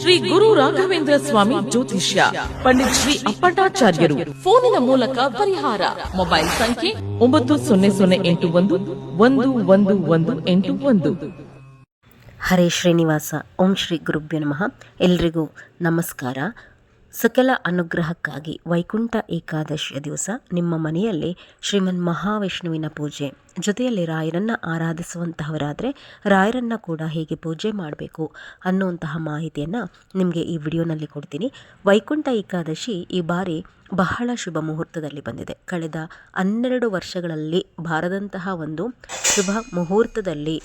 ಶ್ರೀ ಗುರು ರಾಘವೇಂದ್ರ ಸ್ವಾಮಿ ಜ್ಯೋತಿಷ್ಯ ಪಂಡಿತ್ ಶ್ರೀ ಅಪ್ಪಟಾಚಾರ್ಯರು ಫೋನಿನ ಮೂಲಕ ಪರಿಹಾರ. ಮೊಬೈಲ್ ಸಂಖ್ಯೆ ಒಂಬತ್ತು ಸೊನ್ನೆ ಸೊನ್ನೆ ಎಂಟು ಒಂದು ಒಂದು ಒಂದು ಒಂದು ಎಂಟು ಒಂದು. ಹರೇ ಶ್ರೀನಿವಾಸ ಓಂ ಶ್ರೀ ಗುರುಭ್ಯ ನಮಃ. ಎಲ್ರಿಗೂ ನಮಸ್ಕಾರ. ಸಕಲ ಅನುಗ್ರಹಕ್ಕಾಗಿ ವೈಕುಂಠ ಏಕಾದಶಿಯ ದಿವಸ ನಿಮ್ಮ ಮನೆಯಲ್ಲಿ ಶ್ರೀಮನ್ ಮಹಾವಿಷ್ಣುವಿನ ಪೂಜೆ. ಜೊತೆಯಲ್ಲಿ ರಾಯರನ್ನು ಆರಾಧಿಸುವಂತಹವರಾದರೆ ರಾಯರನ್ನು ಕೂಡ ಹೇಗೆ ಪೂಜೆ ಮಾಡಬೇಕು ಅನ್ನುವಂತಹ ಮಾಹಿತಿಯನ್ನು ನಿಮಗೆ ಈ ವಿಡಿಯೋನಲ್ಲಿ ಕೊಡ್ತೀನಿ. ವೈಕುಂಠ ಏಕಾದಶಿ ಈ ಬಾರಿ ಬಹಳ ಶುಭ ಮುಹೂರ್ತದಲ್ಲಿ ಬಂದಿದೆ. ಕಳೆದ ಹನ್ನೆರಡು ವರ್ಷಗಳಲ್ಲಿ ಬಾರದಂತಹ ಒಂದು ಶುಭ ಮುಹೂರ್ತದಲ್ಲಿ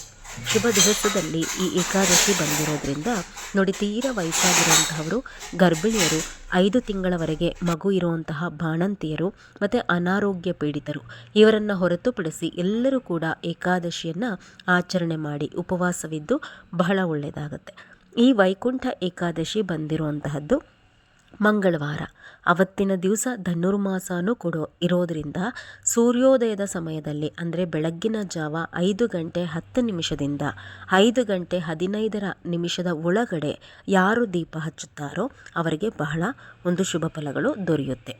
ಶುಭ ದಿವಸದಲ್ಲಿ ಈ ಏಕಾದಶಿ ಬಂದಿರೋದ್ರಿಂದ ನೋಡಿ ತೀರ ವಯಸ್ಸಾಗಿರುವಂತಹವರು ಗರ್ಭಿಣಿಯರು, ಐದು ತಿಂಗಳವರೆಗೆ ಮಗು ಇರುವಂತಹ ಬಾಣಂತಿಯರು ಮತ್ತು ಅನಾರೋಗ್ಯ ಪೀಡಿತರು, ಇವರನ್ನು ಹೊರತುಪಡಿಸಿ ಎಲ್ಲರೂ ಕೂಡ ಏಕಾದಶಿಯನ್ನು ಆಚರಣೆ ಮಾಡಿ ಉಪವಾಸವಿದ್ದು ಬಹಳ ಒಳ್ಳೆಯದಾಗತ್ತೆ ಈ ವೈಕುಂಠ ಏಕಾದಶಿ ಬಂದಿರುವಂತಹದ್ದು ಮಂಗಳವಾರ. ಅವತ್ತಿನ ದಿವಸ ಧನುರ್ಮಾಸನೂ ಕೊಡೋ ಇರೋದರಿಂದ ಸೂರ್ಯೋದಯದ ಸಮಯದಲ್ಲಿ, ಅಂದರೆ ಬೆಳಗ್ಗಿನ ಜಾವ ಐದು ಗಂಟೆ ಹತ್ತು ನಿಮಿಷದಿಂದ ಐದು ಗಂಟೆ ಹದಿನೈದರ ನಿಮಿಷದ ಒಳಗಡೆ ಯಾರು ದೀಪ ಹಚ್ಚುತ್ತಾರೋ ಅವರಿಗೆ ಬಹಳ ಒಂದು ಶುಭ ಫಲಗಳು ದೊರೆಯುತ್ತೆ.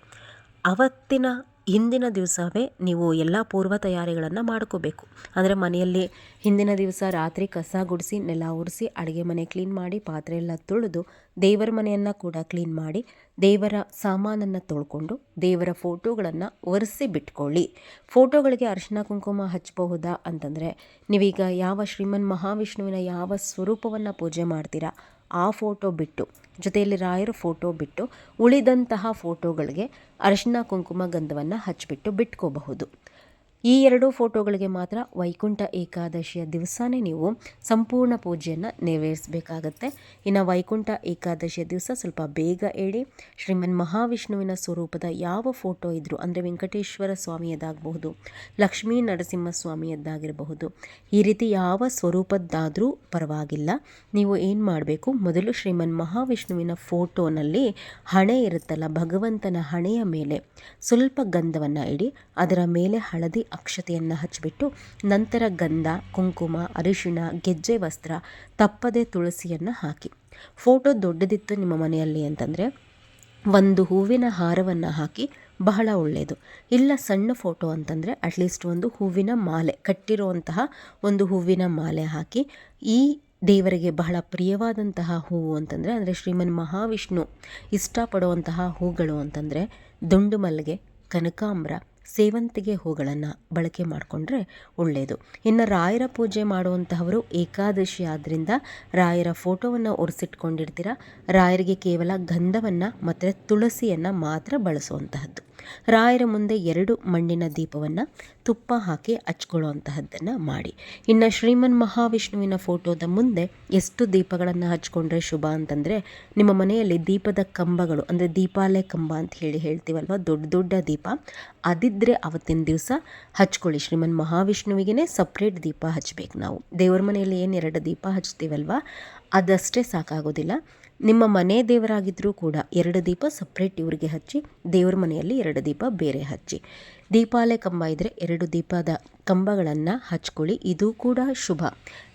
ಅವತ್ತಿನ ಹಿಂದಿನ ದಿವಸವೇ ನೀವು ಎಲ್ಲ ಪೂರ್ವ ತಯಾರಿಗಳನ್ನು ಮಾಡ್ಕೋಬೇಕು. ಅಂದರೆ ಮನೆಯಲ್ಲಿ ಹಿಂದಿನ ದಿವಸ ರಾತ್ರಿ ಕಸ ಗುಡಿಸಿ, ನೆಲ ಉರಿಸಿ, ಅಡುಗೆ ಮನೆ ಕ್ಲೀನ್ ಮಾಡಿ, ಪಾತ್ರೆ ಎಲ್ಲ ತೊಳೆದು ದೇವರ ಮನೆಯನ್ನು ಕೂಡ ಕ್ಲೀನ್ ಮಾಡಿ, ದೇವರ ಸಾಮಾನನ್ನು ತೊಳ್ಕೊಂಡು ದೇವರ ಫೋಟೋಗಳನ್ನು ಒರೆಸಿ ಬಿಟ್ಕೊಳ್ಳಿ. ಫೋಟೋಗಳಿಗೆ ಅರಿಶಿನ ಕುಂಕುಮ ಹಚ್ಚಬಹುದಾ ಅಂತಂದರೆ, ನೀವೀಗ ಯಾವ ಶ್ರೀಮನ್ ಮಹಾವಿಷ್ಣುವಿನ ಯಾವ ಸ್ವರೂಪವನ್ನು ಪೂಜೆ ಮಾಡ್ತೀರಾ ಆ ಫೋಟೋ ಬಿಟ್ಟು ಜೊತೆಯಲ್ಲಿ ರಾಯರ ಫೋಟೋ ಬಿಟ್ಟು ಉಳಿದಂತಹ ಫೋಟೋಗಳಿಗೆ ಅರಿಶಿನ ಕುಂಕುಮ ಗಂಧವನ್ನು ಹಚ್ಚಿಬಿಟ್ಟು ಬಿಟ್ಕೋಬಹುದು. ಈ ಎರಡು ಫೋಟೋಗಳಿಗೆ ಮಾತ್ರ ವೈಕುಂಠ ಏಕಾದಶಿಯ ದಿವಸನೇ ನೀವು ಸಂಪೂರ್ಣ ಪೂಜೆಯನ್ನು ನೆರವೇರಿಸಬೇಕಾಗತ್ತೆ. ಇನ್ನು ವೈಕುಂಠ ಏಕಾದಶಿಯ ದಿವಸ ಸ್ವಲ್ಪ ಬೇಗ ಏಳಿ ಶ್ರೀಮನ್ ಮಹಾವಿಷ್ಣುವಿನ ಸ್ವರೂಪದ ಯಾವ ಫೋಟೋ ಇದ್ದರೂ ಅಂದರೆ ವೆಂಕಟೇಶ್ವರ ಸ್ವಾಮಿಯದಾಗಬಹುದು ಲಕ್ಷ್ಮೀ ನರಸಿಂಹ ಸ್ವಾಮಿಯದ್ದಾಗಿರಬಹುದು ಈ ರೀತಿ ಯಾವ ಸ್ವರೂಪದ್ದಾದರೂ ಪರವಾಗಿಲ್ಲ. ನೀವು ಏನು ಮಾಡಬೇಕು, ಮೊದಲು ಶ್ರೀಮನ್ ಮಹಾವಿಷ್ಣುವಿನ ಫೋಟೋನಲ್ಲಿ ಹಣೆ ಇರುತ್ತಲ್ಲ, ಭಗವಂತನ ಹಣೆಯ ಮೇಲೆ ಸ್ವಲ್ಪ ಗಂಧವನ್ನು ಇಡಿ, ಅದರ ಮೇಲೆ ಹಳದಿ ಅಕ್ಷತೆಯನ್ನು ಹಚ್ಚಿಬಿಟ್ಟು ನಂತರ ಗಂಧ, ಕುಂಕುಮ, ಅರಿಶಿಣ, ಗೆಜ್ಜೆ ವಸ್ತ್ರ, ತಪ್ಪದೆ ತುಳಸಿಯನ್ನು ಹಾಕಿ. ಫೋಟೋ ದೊಡ್ಡದಿತ್ತು ನಿಮ್ಮ ಮನೆಯಲ್ಲಿ ಅಂತಂದರೆ ಒಂದು ಹೂವಿನ ಹಾರವನ್ನು ಹಾಕಿ ಬಹಳ ಒಳ್ಳೆಯದು ಇಲ್ಲ ಸಣ್ಣ ಫೋಟೋ ಅಂತಂದರೆ ಅಟ್ಲೀಸ್ಟ್ ಒಂದು ಹೂವಿನ ಮಾಲೆ, ಕಟ್ಟಿರುವಂತಹ ಒಂದು ಹೂವಿನ ಮಾಲೆ ಹಾಕಿ. ಈ ದೇವರಿಗೆ ಬಹಳ ಪ್ರಿಯವಾದಂತಹ ಹೂವು ಅಂತಂದರೆ ಅಂದರೆ ಶ್ರೀಮನ್ ಮಹಾವಿಷ್ಣು ಇಷ್ಟಪಡುವಂತಹ ಹೂಗಳು ಅಂತಂದರೆ ದುಂಡು ಮಲ್ಲಿಗೆ ಕನಕಾಂಬ್ರ ಸೇವಂತಿಗೆ ಹೂಗಳನ್ನು ಬಳಕೆ ಮಾಡಿಕೊಂಡ್ರೆ ಒಳ್ಳೆಯದು ಇನ್ನು ರಾಯರ ಪೂಜೆ ಮಾಡುವಂತಹವರು ಏಕಾದಶಿ ಆದ್ದರಿಂದ ರಾಯರ ಫೋಟೋವನ್ನು ಒರೆಸಿಟ್ಕೊಂಡಿರ್ತೀರ. ರಾಯರಿಗೆ ಕೇವಲ ಗಂಧವನ್ನು, ಮತ್ತು ತುಳಸಿಯನ್ನು ಮಾತ್ರ ಬಳಸುವಂತಹದ್ದು. ರಾಯರ ಮುಂದೆ ಎರಡು ಮಣ್ಣಿನ ದೀಪವನ್ನು ತುಪ್ಪ ಹಾಕಿ ಹಚ್ಕೊಳ್ಳುವಂತಹದ್ದನ್ನು ಮಾಡಿ. ಇನ್ನು ಶ್ರೀಮನ್ ಮಹಾವಿಷ್ಣುವಿನ ಫೋಟೋದ ಮುಂದೆ ಎಷ್ಟು ದೀಪಗಳನ್ನು ಹಚ್ಕೊಂಡ್ರೆ ಶುಭ ಅಂತಂದರೆ ನಿಮ್ಮ ಮನೆಯಲ್ಲಿ ದೀಪದ ಕಂಬಗಳು, ಅಂದರೆ ದೀಪಾಲಯ ಕಂಬ ಅಂತ ಹೇಳಿ ಹೇಳ್ತೀವಲ್ವ, ದೊಡ್ಡ ದೊಡ್ಡ ದೀಪ ಅದಿದ್ದರೆ ಅವತ್ತಿನ ದಿವಸ ಹಚ್ಕೊಳ್ಳಿ. ಶ್ರೀಮನ್ ಮಹಾವಿಷ್ಣುವಿಗೆ ಸಪ್ರೇಟ್ ದೀಪ ಹಚ್ಚಬೇಕು ನಾವು. ದೇವರ ಮನೆಯಲ್ಲಿ ಏನು ಎರಡು ದೀಪ ಹಚ್ತೀವಲ್ವ, ಅದಷ್ಟೇ ಸಾಕಾಗೋದಿಲ್ಲ. ನಿಮ್ಮ ಮನೆ ದೇವರಾಗಿದ್ದರೂ ಕೂಡ ಎರಡು ದೀಪ ಸಪ್ರೇಟ್ ಇವರಿಗೆ ಹಚ್ಚಿ, ದೇವರ ಮನೆಯಲ್ಲಿ ಎರಡು ದೀಪ ಬೇರೆ ಹಚ್ಚಿ. ದೀಪಾಲೆ ಕಂಬ ಇದ್ದರೆ ಎರಡು ದೀಪದ ಕಂಬಗಳನ್ನು ಹಚ್ಕೊಳ್ಳಿ. ಇದು ಕೂಡ ಶುಭ.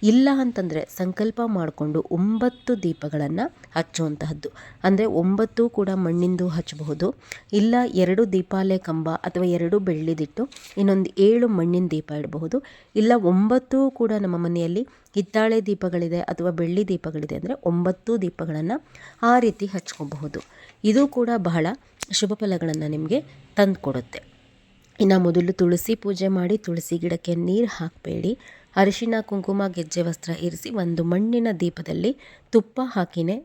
ಇಲ್ಲ ಅಂತಂದರೆ ಸಂಕಲ್ಪ ಮಾಡಿಕೊಂಡು ಒಂಬತ್ತು ದೀಪಗಳನ್ನು ಹಚ್ಚುವಂತಹದ್ದು. ಅಂದರೆ ಒಂಬತ್ತು ಕೂಡ ಮಣ್ಣಿಂದು ಹಚ್ಚಬಹುದು ಇಲ್ಲ ಎರಡು ದೀಪಾಲೆ ಕಂಬ ಅಥವಾ ಎರಡು ಬೆಳ್ಳಿದಿಟ್ಟು ಇನ್ನೊಂದು ಏಳು ಮಣ್ಣಿನ ದೀಪ ಇಡಬಹುದು. ಇಲ್ಲ ಒಂಬತ್ತು ಕೂಡ ನಮ್ಮ ಮನೆಯಲ್ಲಿ ಹಿತ್ತಾಳೆ ದೀಪಗಳಿದೆ ಅಥವಾ ಬೆಳ್ಳಿ ದೀಪಗಳಿದೆ ಅಂದರೆ ಒಂಬತ್ತು ದೀಪಗಳನ್ನು ಆ ರೀತಿ ಹಚ್ಕೋಬಹುದು. ಇದು ಕೂಡ ಬಹಳ ಶುಭ ಫಲಗಳನ್ನು ನಿಮಗೆ ತಂದುಕೊಡುತ್ತೆ. ಇನ್ನು ಮೊದಲು ತುಳಸಿ ಪೂಜೆ ಮಾಡಿ ತುಳಸಿ ಗಿಡಕ್ಕೆ ನೀರು ಹಾಕಬೇಡಿ. ಅರಿಶಿನ ಕುಂಕುಮ, ಗೆಜ್ಜೆ, ವಸ್ತ್ರ ಇರಿಸಿ ಒಂದು ಮಣ್ಣಿನ ದೀಪದಲ್ಲಿ ತುಪ್ಪ ಹಾಕಿನೇ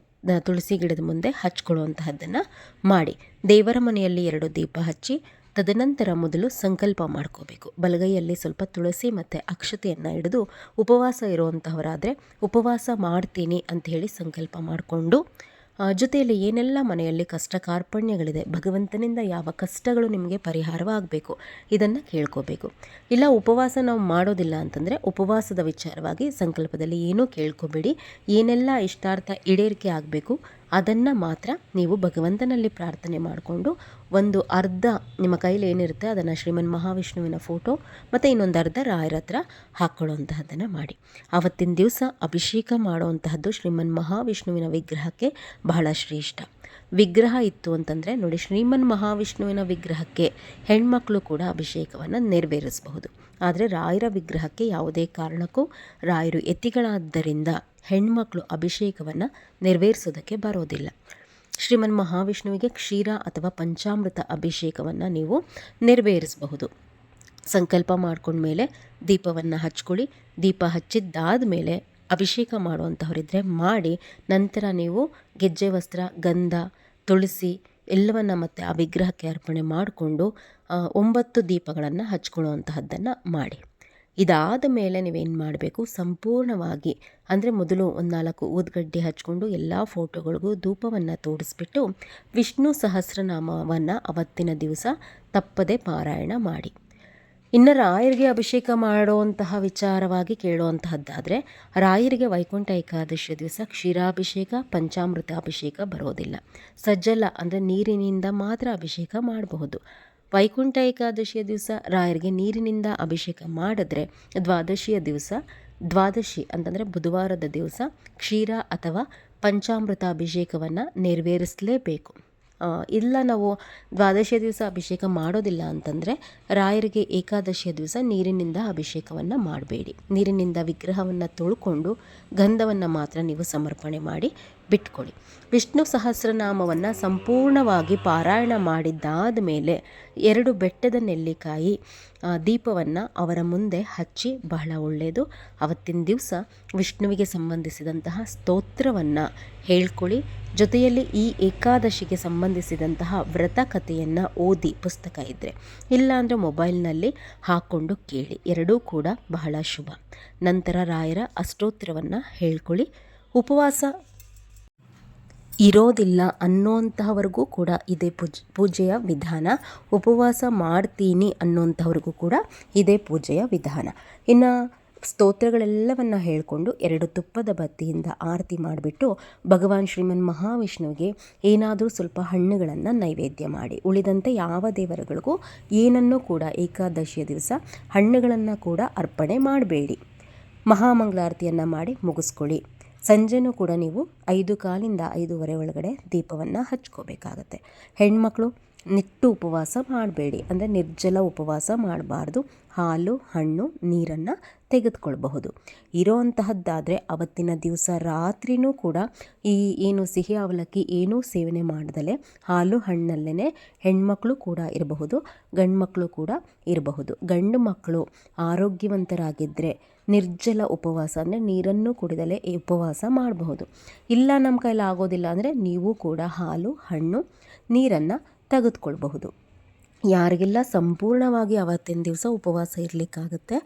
ತುಳಸಿ ಗಿಡದ ಮುಂದೆ ಹಚ್ಕೊಳ್ಳುವಂತಹದ್ದನ್ನು ಮಾಡಿ. ದೇವರ ಮನೆಯಲ್ಲಿ ಎರಡು ದೀಪ ಹಚ್ಚಿ ತದನಂತರ ಮೊದಲು ಸಂಕಲ್ಪ ಮಾಡ್ಕೋಬೇಕು. ಬಲಗೈಯಲ್ಲಿ ಸ್ವಲ್ಪ ತುಳಸಿ ಮತ್ತು ಅಕ್ಷತೆಯನ್ನು ಹಿಡಿದು ಉಪವಾಸ ಇರುವಂತಹವರಾದರೆ ಉಪವಾಸ ಮಾಡ್ತೀನಿ ಅಂತ ಹೇಳಿ ಸಂಕಲ್ಪ ಮಾಡಿಕೊಂಡು ಜೊತೆಯಲ್ಲಿ ಏನೆಲ್ಲ ಮನೆಯಲ್ಲಿ ಕಷ್ಟ ಕಾರ್ಪಣ್ಯಗಳಿದೆ, ಭಗವಂತನಿಂದ ಯಾವ ಕಷ್ಟಗಳು ನಿಮಗೆ ಪರಿಹಾರವಾಗಬೇಕು ಇದನ್ನು ಕೇಳ್ಕೋಬೇಕು. ಇಲ್ಲ, ಉಪವಾಸ ನಾವು ಮಾಡೋದಿಲ್ಲ ಅಂತಂದರೆ ಉಪವಾಸದ ವಿಚಾರವಾಗಿ ಸಂಕಲ್ಪದಲ್ಲಿ ಏನೂ ಕೇಳ್ಕೋಬೇಡಿ. ಏನೆಲ್ಲ ಇಷ್ಟಾರ್ಥ ಈಡೇರಿಕೆ ಆಗಬೇಕು ಅದನ್ನು ಮಾತ್ರ ನೀವು ಭಗವಂತನಲ್ಲಿ ಪ್ರಾರ್ಥನೆ ಮಾಡಿಕೊಂಡು ಒಂದು ಅರ್ಧ ನಿಮ್ಮ ಕೈಲಿ ಏನಿರುತ್ತೆ ಅದನ್ನು ಶ್ರೀಮನ್ ಮಹಾವಿಷ್ಣುವಿನ ಫೋಟೋ ಮತ್ತು ಇನ್ನೊಂದು ಅರ್ಧ ರಾಯರ ಹತ್ರ ಹಾಕ್ಕೊಳ್ಳುವಂತಹದ್ದನ್ನು ಮಾಡಿ. ಆವತ್ತಿನ ದಿವಸ ಅಭಿಷೇಕ ಮಾಡುವಂತಹದ್ದು ಶ್ರೀಮನ್ ಮಹಾವಿಷ್ಣುವಿನ ವಿಗ್ರಹಕ್ಕೆ ಬಹಳ ಶ್ರೇಷ್ಠ. ವಿಗ್ರಹ ಇತ್ತು ಅಂತಂದರೆ ನೋಡಿ ಶ್ರೀಮನ್ ಮಹಾವಿಷ್ಣುವಿನ ವಿಗ್ರಹಕ್ಕೆ ಹೆಣ್ಮಕ್ಳು ಕೂಡ ಅಭಿಷೇಕವನ್ನು ನೆರವೇರಿಸಬಹುದು. ಆದರೆ ರಾಯರ ವಿಗ್ರಹಕ್ಕೆ ಯಾವುದೇ ಕಾರಣಕ್ಕೂ ರಾಯರು ಯತಿಗಳಾದ್ದರಿಂದ ಹೆಣ್ಮಕ್ಳು ಅಭಿಷೇಕವನ್ನು ನೆರವೇರಿಸೋದಕ್ಕೆ ಬರೋದಿಲ್ಲ. ಶ್ರೀಮನ್ ಮಹಾವಿಷ್ಣುವಿಗೆ ಕ್ಷೀರ ಅಥವಾ ಪಂಚಾಮೃತ ಅಭಿಷೇಕವನ್ನು ನೀವು ನೆರವೇರಿಸಬಹುದು. ಸಂಕಲ್ಪ ಮಾಡ್ಕೊಂಡ್ಮೇಲೆ ದೀಪವನ್ನು ಹಚ್ಕೊಳ್ಳಿ. ದೀಪ ಹಚ್ಚಿದ್ದಾದ ಮೇಲೆ ಅಭಿಷೇಕ ಮಾಡುವಂಥವರಿದ್ದರೆ ಮಾಡಿ, ನಂತರ ನೀವು ಗೆಜ್ಜೆ, ವಸ್ತ್ರ, ಗಂಧ, ತುಳಸಿ ಎಲ್ಲವನ್ನು ಮತ್ತೆ ಆ ವಿಗ್ರಹಕ್ಕೆ ಅರ್ಪಣೆ ಮಾಡಿಕೊಂಡು ಒಂಬತ್ತು ದೀಪಗಳನ್ನು ಹಚ್ಕೊಳ್ಳುವಂತಹದ್ದನ್ನು ಮಾಡಿ. ಇದಾದ ಮೇಲೆ ನೀವೇನು ಮಾಡಬೇಕು? ಸಂಪೂರ್ಣವಾಗಿ, ಅಂದರೆ ಮೊದಲು ಒಂದು ನಾಲ್ಕು ಊದ್ಗಡ್ಡೆ ಹಚ್ಕೊಂಡು ಎಲ್ಲ ಫೋಟೋಗಳಿಗೂ ಧೂಪವನ್ನು ತೋರಿಸ್ಬಿಟ್ಟು ವಿಷ್ಣು ಸಹಸ್ರನಾಮವನ್ನು ಅವತ್ತಿನ ದಿವಸ ತಪ್ಪದೆ ಪಾರಾಯಣ ಮಾಡಿ. ಇನ್ನು ರಾಯರಿಗೆ ಅಭಿಷೇಕ ಮಾಡುವಂತಹ ವಿಚಾರವಾಗಿ ಕೇಳುವಂತಹದ್ದಾದರೆ ರಾಯರಿಗೆ ವೈಕುಂಠ ಏಕಾದಶಿಯ ದಿವಸ ಕ್ಷೀರಾಭಿಷೇಕ ಪಂಚಾಮೃತ ಅಭಿಷೇಕ ಬರೋದಿಲ್ಲ. ಸಜ್ಜಲ, ಅಂದರೆ ನೀರಿನಿಂದ ಮಾತ್ರ ಅಭಿಷೇಕ ಮಾಡಬಹುದು. ವೈಕುಂಠ ಏಕಾದಶಿಯ ದಿವಸ ರಾಯರಿಗೆ ನೀರಿನಿಂದ ಅಭಿಷೇಕ ಮಾಡಿದ್ರೆ ದ್ವಾದಶಿಯ ದಿವಸ, ದ್ವಾದಶಿ ಅಂತಂದರೆ ಬುಧವಾರದ ದಿವಸ ಕ್ಷೀರ ಅಥವಾ ಪಂಚಾಮೃತ ಅಭಿಷೇಕವನ್ನು ನೆರವೇರಿಸಲೇಬೇಕು ಇಲ್ಲ ನಾವು ದ್ವಾದಶಿಯ ದಿವಸ ಅಭಿಷೇಕ ಮಾಡೋದಿಲ್ಲ ಅಂತಂದರೆ ರಾಯರಿಗೆ ಏಕಾದಶಿಯ ದಿವಸ ನೀರಿನಿಂದ ಅಭಿಷೇಕವನ್ನು ಮಾಡಬೇಡಿ. ನೀರಿನಿಂದ ವಿಗ್ರಹವನ್ನು ತೊಳ್ಕೊಂಡು ಗಂಧವನ್ನು ಮಾತ್ರ ನೀವು ಸಮರ್ಪಣೆ ಮಾಡಿ ಬಿಟ್ಕೊಳ್ಳಿ ವಿಷ್ಣು ಸಹಸ್ರನಾಮವನ್ನು ಸಂಪೂರ್ಣವಾಗಿ ಪಾರಾಯಣ ಮಾಡಿದ್ದಾದ ಮೇಲೆ ಎರಡು ಬೆಟ್ಟದ ನೆಲ್ಲಿಕಾಯಿ ದೀಪವನ್ನು ಅವರ ಮುಂದೆ ಹಚ್ಚಿ ಬಹಳ ಒಳ್ಳೆಯದು. ಅವತ್ತಿನ ದಿವಸ ವಿಷ್ಣುವಿಗೆ ಸಂಬಂಧಿಸಿದಂತಹ ಸ್ತೋತ್ರವನ್ನು ಹೇಳ್ಕೊಳ್ಳಿ. ಜೊತೆಯಲ್ಲಿ ಈ ಏಕಾದಶಿಗೆ ಸಂಬಂಧಿಸಿದಂತಹ ವ್ರತ ಕಥೆಯನ್ನು ಓದಿ ಪುಸ್ತಕ ಇದ್ದರೆ ಇಲ್ಲಾಂದರೆ ಮೊಬೈಲ್ನಲ್ಲಿ ಹಾಕ್ಕೊಂಡು ಕೇಳಿ. ಎರಡೂ ಕೂಡ ಬಹಳ ಶುಭ. ನಂತರ ರಾಯರ ಅಷ್ಟೋತ್ರವನ್ನು ಹೇಳ್ಕೊಳ್ಳಿ. ಉಪವಾಸ ಇರೋದಿಲ್ಲ ಅನ್ನೋಂತಹವರೆಗೂ ಕೂಡ ಇದೇ ಪೂಜ್, ಪೂಜೆಯ ವಿಧಾನ. ಉಪವಾಸ ಮಾಡ್ತೀನಿ ಅನ್ನೋಂಥವ್ರಿಗೂ ಕೂಡ ಇದೇ ಪೂಜೆಯ ವಿಧಾನ. ಇನ್ನು ಸ್ತೋತ್ರಗಳೆಲ್ಲವನ್ನು ಹೇಳಿಕೊಂಡು ಎರಡು ತುಪ್ಪದ ಬತ್ತಿಯಿಂದ ಆರತಿ ಮಾಡಿಬಿಟ್ಟು ಭಗವಾನ್ ಶ್ರೀಮನ್ ಮಹಾವಿಷ್ಣುವಿಗೆ ಏನಾದರೂ ಸ್ವಲ್ಪ ಹಣ್ಣುಗಳನ್ನು ನೈವೇದ್ಯ ಮಾಡಿ, ಉಳಿದಂತೆ ಯಾವ ದೇವರುಗಳಿಗೂ ಏನನ್ನೂ ಕೂಡ ಏಕಾದಶಿಯ ದಿವಸ ಹಣ್ಣುಗಳನ್ನು ಕೂಡ ಅರ್ಪಣೆ ಮಾಡಬೇಡಿ. ಮಹಾಮಂಗಳಾರತಿಯನ್ನು ಮಾಡಿ ಮುಗಿಸ್ಕೊಳ್ಳಿ. ಸಂಜೆನೂ ಕೂಡ ನೀವು ಐದು ಕಾಲಿಂದ ಐದೂವರೆ ಒಳಗಡೆ ದೀಪವನ್ನು ಹಚ್ಕೋಬೇಕಾಗತ್ತೆ. ಹೆಣ್ಮಕ್ಳು ನಿಟ್ಟು ಉಪವಾಸ ಮಾಡಬೇಡಿ. ಅಂದರೆ ನಿರ್ಜಲ ಉಪವಾಸ ಮಾಡಬಾರ್ದು. ಹಾಲು, ಹಣ್ಣು, ನೀರನ್ನು ತೆಗೆದುಕೊಳ್ಬಹುದು. ಇರೋವಂತಹದ್ದಾದರೆ ಅವತ್ತಿನ ದಿವಸ ರಾತ್ರಿನೂ ಕೂಡ ಈ ಏನು ಸಿಹಿ ಅವಲಕ್ಕಿ ಏನೂ ಸೇವನೆ ಮಾಡ್ದಲೇ ಹಾಲು ಹಣ್ಣಲ್ಲೇ ಹೆಣ್ಮಕ್ಳು ಕೂಡ ಇರಬಹುದು ಗಂಡು ಮಕ್ಕಳು ಕೂಡ ಇರಬಹುದು. ಗಂಡು ಮಕ್ಕಳು ಆರೋಗ್ಯವಂತರಾಗಿದ್ದರೆ ನಿರ್ಜಲ ಉಪವಾಸ ಅಂದರೆ ನೀರನ್ನು ಕುಡಿದಲೇ ಉಪವಾಸ ಮಾಡಬಹುದು. ಇಲ್ಲ ನಮ್ಮ ಕೈಲಿ ಆಗೋದಿಲ್ಲ ಅಂದರೆ ನೀವು ಕೂಡ ಹಾಲು, ಹಣ್ಣು, ನೀರನ್ನು ತೆಗೆದುಕೊಳ್ಬಹುದು. ಯಾರಿಗೆಲ್ಲ ಸಂಪೂರ್ಣವಾಗಿ ಅವತ್ತಿನ ದಿವಸ ಉಪವಾಸ ಇರಲಿಕ್ಕಾಗುತ್ತೆ,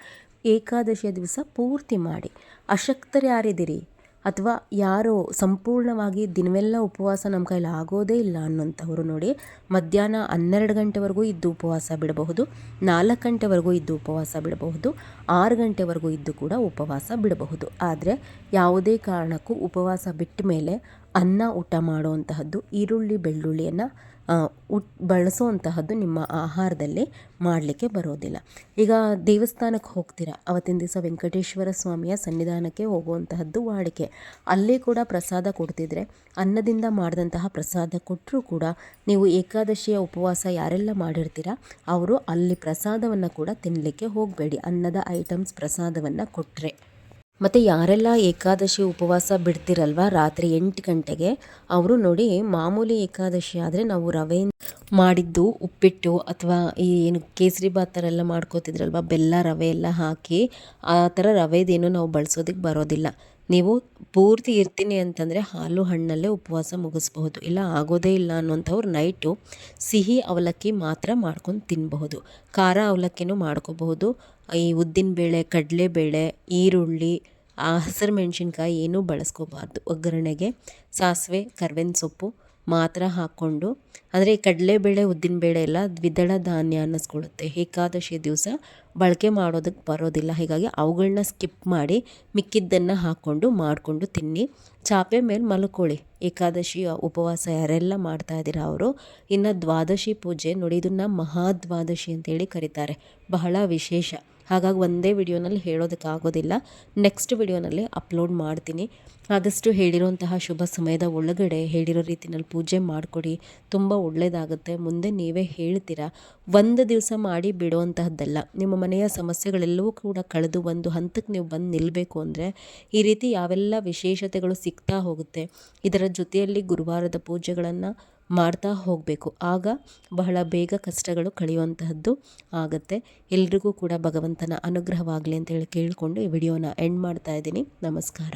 ಏಕಾದಶಿಯ ದಿವಸ ಪೂರ್ತಿ ಮಾಡಿ. ಅಶಕ್ತರು ಯಾರಿದ್ದೀರಿ? ಅಥವಾ ಯಾರೋ ಸಂಪೂರ್ಣವಾಗಿ ದಿನವೆಲ್ಲ ಉಪವಾಸ ನಮ್ಮ ಕೈಲಿ ಆಗೋದೇ ಇಲ್ಲ ಅನ್ನೋಂಥವ್ರು ನೋಡಿ ಮಧ್ಯಾಹ್ನ ಹನ್ನೆರಡು ಗಂಟೆವರೆಗೂ ಇದ್ದು ಉಪವಾಸ ಬಿಡಬಹುದು, ನಾಲ್ಕು ಗಂಟೆವರೆಗೂ ಇದ್ದು ಉಪವಾಸ ಬಿಡಬಹುದು, ಆರು ಗಂಟೆವರೆಗೂ ಇದ್ದು ಕೂಡ ಉಪವಾಸ ಬಿಡಬಹುದು. ಆದರೆ ಯಾವುದೇ ಕಾರಣಕ್ಕೂ ಉಪವಾಸ ಬಿಟ್ಟ ಮೇಲೆ ಅನ್ನ ಊಟ ಮಾಡುವಂತಹದ್ದು ಈರುಳ್ಳಿ ಬೆಳ್ಳುಳ್ಳಿಯನ್ನು ಉಟ್ ಬಳಸುವಂತಹದ್ದು ನಿಮ್ಮ ಆಹಾರದಲ್ಲಿ ಮಾಡಲಿಕ್ಕೆ ಬರೋದಿಲ್ಲ. ಈಗ ದೇವಸ್ಥಾನಕ್ಕೆ ಹೋಗ್ತೀರಾ? ಅವತ್ತಿನ ದಿವಸ ವೆಂಕಟೇಶ್ವರ ಸ್ವಾಮಿಯ ಸನ್ನಿಧಾನಕ್ಕೆ ಹೋಗುವಂತಹದ್ದು ವಾಡಿಕೆ. ಅಲ್ಲಿ ಕೂಡ ಪ್ರಸಾದ ಕೊಡ್ತಿದ್ರೆ, ಅನ್ನದಿಂದ ಮಾಡಿದಂತಹ ಪ್ರಸಾದ ಕೊಟ್ಟರೂ ಕೂಡ ನೀವು ಏಕಾದಶಿಯ ಉಪವಾಸ ಯಾರೆಲ್ಲ ಮಾಡಿರ್ತೀರಾ, ಅವರು ಅಲ್ಲಿ ಪ್ರಸಾದವನ್ನು ಕೂಡ ತಿನ್ನಲಿಕ್ಕೆ ಹೋಗಬೇಡಿ. ಅನ್ನದ ಐಟಮ್ಸ್ ಪ್ರಸಾದವನ್ನು ಕೊಟ್ಟರೆ ಮತ್ತು ಯಾರೆಲ್ಲ ಏಕಾದಶಿ ಉಪವಾಸ ಬಿಡ್ತಿರಲ್ವ? ರಾತ್ರಿ ಎಂಟು ಗಂಟೆಗೆ. ಅವರು ನೋಡಿ, ಮಾಮೂಲಿ ಏಕಾದಶಿ ಆದರೆ ನಾವು ರವೆ ಮಾಡಿದ್ದು ಉಪ್ಪಿಟ್ಟು ಅಥವಾ ಈ ಏನು ಕೇಸರಿ ಬಾತ್ ಥರ ಎಲ್ಲ ಮಾಡ್ಕೋತಿದ್ರಲ್ವ? ಬೆಲ್ಲ, ರವೆ ಎಲ್ಲ ಹಾಕಿ ಆ ಥರ ರವೆದೇನು ನಾವು ಬಳಸೋದಕ್ಕೆ ಬರೋದಿಲ್ಲ. ನೀವು ಪೂರ್ತಿ ಇರ್ತೀನಿ ಅಂತಂದರೆ ಹಾಲು ಹಣ್ಣಲ್ಲೇ ಉಪವಾಸ ಮುಗಿಸ್ಬಹುದು. ಇಲ್ಲ, ಆಗೋದೇ ಇಲ್ಲ ಅನ್ನೋಂಥವ್ರು ನೈಟು ಸಿಹಿ ಅವಲಕ್ಕಿ ಮಾತ್ರ ಮಾಡ್ಕೊಂಡು ತಿನ್ನಬಹುದು ಖಾರ ಅವಲಕ್ಕಿನೂ ಮಾಡ್ಕೋಬಹುದು. ಈ ಉದ್ದಿನ ಬೇಳೆ, ಕಡಲೆ ಕಡಲೆಬೇಳೆ ಈರುಳ್ಳಿ, ಆ ಹಸಿರು ಮೆಣಸಿನ್ಕಾಯಿ ಏನೂ ಬಳಸ್ಕೋಬಾರ್ದು. ಒಗ್ಗರಣೆಗೆ ಸಾಸಿವೆ, ಕರ್ಬೇವಿನ ಸೊಪ್ಪು ಮಾತ್ರ ಹಾಕ್ಕೊಂಡು, ಅಂದರೆ ಈ ಕಡಲೆಬೇಳೆ ಉದ್ದಿನಬೇಳೆ ಎಲ್ಲ ದ್ವಿದಳ ಧಾನ್ಯ ಅನ್ನಿಸ್ಕೊಳ್ಳುತ್ತೆ. ಏಕಾದಶಿ ದಿವಸ ಬಳಕೆ ಮಾಡೋದಕ್ಕೆ ಬರೋದಿಲ್ಲ. ಹೀಗಾಗಿ ಅವುಗಳನ್ನ ಸ್ಕಿಪ್ ಮಾಡಿ ಮಿಕ್ಕಿದ್ದನ್ನು ಹಾಕ್ಕೊಂಡು, ಮಾಡಿಕೊಂಡು ತಿನ್ನಿ. ಚಾಪೆ ಮೇಲೆ ಮಲ್ಕೊಳ್ಳಿ. ಏಕಾದಶಿ ಉಪವಾಸ ಯಾರೆಲ್ಲ ಮಾಡ್ತಾ ಇದ್ದೀರಾ ಅವರು, ಇನ್ನು ದ್ವಾದಶಿ ಪೂಜೆ ನೋಡಿ ಇದನ್ನು ಮಹಾದ್ವಾದಶಿ ಅಂತೇಳಿ ಕರೀತಾರೆ. ಬಹಳ ವಿಶೇಷ. ಹಾಗಾಗಿ ಒಂದೇ ವಿಡಿಯೋನಲ್ಲಿ ಹೇಳೋದಕ್ಕಾಗೋದಿಲ್ಲ. ನೆಕ್ಸ್ಟ್ ವಿಡಿಯೋನಲ್ಲಿ ಅಪ್ಲೋಡ್ ಮಾಡ್ತೀನಿ. ಆದಷ್ಟು ಹೇಳಿರುವಂತಹ ಶುಭ ಸಮಯದ ಒಳಗಡೆ ಹೇಳಿರೋ ರೀತಿನಲ್ಲಿ ಪೂಜೆ ಮಾಡಿಕೊಡಿ. ತುಂಬ ಒಳ್ಳೆಯದಾಗುತ್ತೆ. ಮುಂದೆ ನೀವೇ ಹೇಳ್ತೀರಾ? ಒಂದು ದಿವಸ ಮಾಡಿ ಬಿಡುವಂತಹದ್ದಲ್ಲ. ನಿಮ್ಮ ಮನೆಯ ಸಮಸ್ಯೆಗಳೆಲ್ಲವೂ ಕೂಡ ಕಳೆದು ಒಂದು ಹಂತಕ್ಕೆ ನೀವು ಬಂದು ನಿಲ್ಲಬೇಕು ಅಂದರೆ ಈ ರೀತಿ ಯಾವೆಲ್ಲ ವಿಶೇಷತೆಗಳು ಸಿಗ್ತಾ ಹೋಗುತ್ತೆ, ಇದರ ಜೊತೆಯಲ್ಲಿ ಗುರುವಾರದ ಪೂಜೆಗಳನ್ನು ಮಾಡ್ತಾ ಹೋಗಬೇಕು. ಆಗ ಬಹಳ ಬೇಗ ಕಷ್ಟಗಳು ಕಳೆಯುವಂತಹದ್ದು ಆಗುತ್ತೆ. ಎಲ್ರಿಗೂ ಕೂಡ ಭಗವಂತನ ಅನುಗ್ರಹವಾಗಲಿ ಅಂತೇಳಿ ಕೇಳಿಕೊಂಡು ಈ ವಿಡಿಯೋನ ಎಂಡ್ ಮಾಡ್ತಾ ಇದ್ದೀನಿ. ನಮಸ್ಕಾರ.